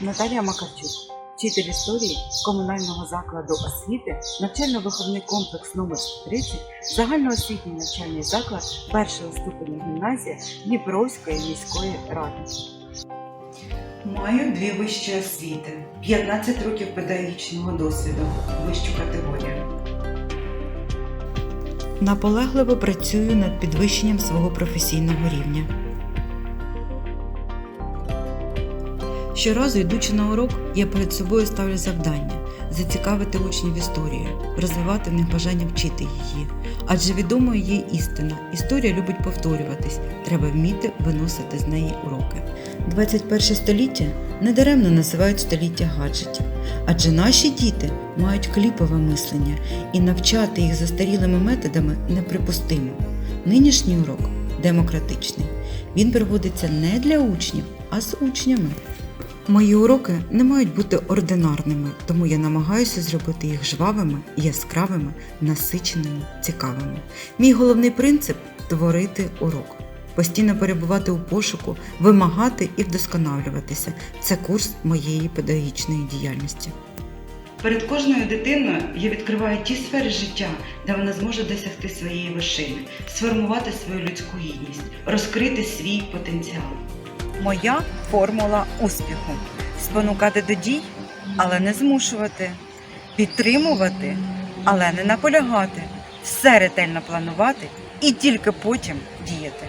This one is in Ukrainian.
Наталія Макарчук, вчитель історії комунального закладу освіти, навчально-виховний комплекс номер 130, загальноосвітній навчальний заклад першого ступеня гімназія Дніпровської міської ради. Маю дві вищі освіти, 15 років педагогічного досвіду, вищу категорію. Наполегливо працюю над підвищенням свого професійного рівня. Щоразу, йдучи на урок, я перед собою ставлю завдання зацікавити учнів історією, розвивати в них бажання вчити її. Адже відомою є істина. Історія любить повторюватись, треба вміти виносити з неї уроки. 21 століття недаремно називають століття гаджетів, адже наші діти мають кліпове мислення і навчати їх застарілими методами неприпустимо. Нинішній урок демократичний. Він проводиться не для учнів, а з учнями. Мої уроки не мають бути ординарними, тому я намагаюся зробити їх жвавими, яскравими, насиченими, цікавими. Мій головний принцип творити урок. Постійно перебувати у пошуку, вимагати і вдосконалюватися. Це курс моєї педагогічної діяльності. Перед кожною дитиною я відкриваю ті сфери життя, де вона зможе досягти своєї вершини, сформувати свою людську гідність, розкрити свій потенціал. Моя формула успіху. Спонукати до дій, але не змушувати, підтримувати, але не наполягати, все ретельно планувати і тільки потім діяти.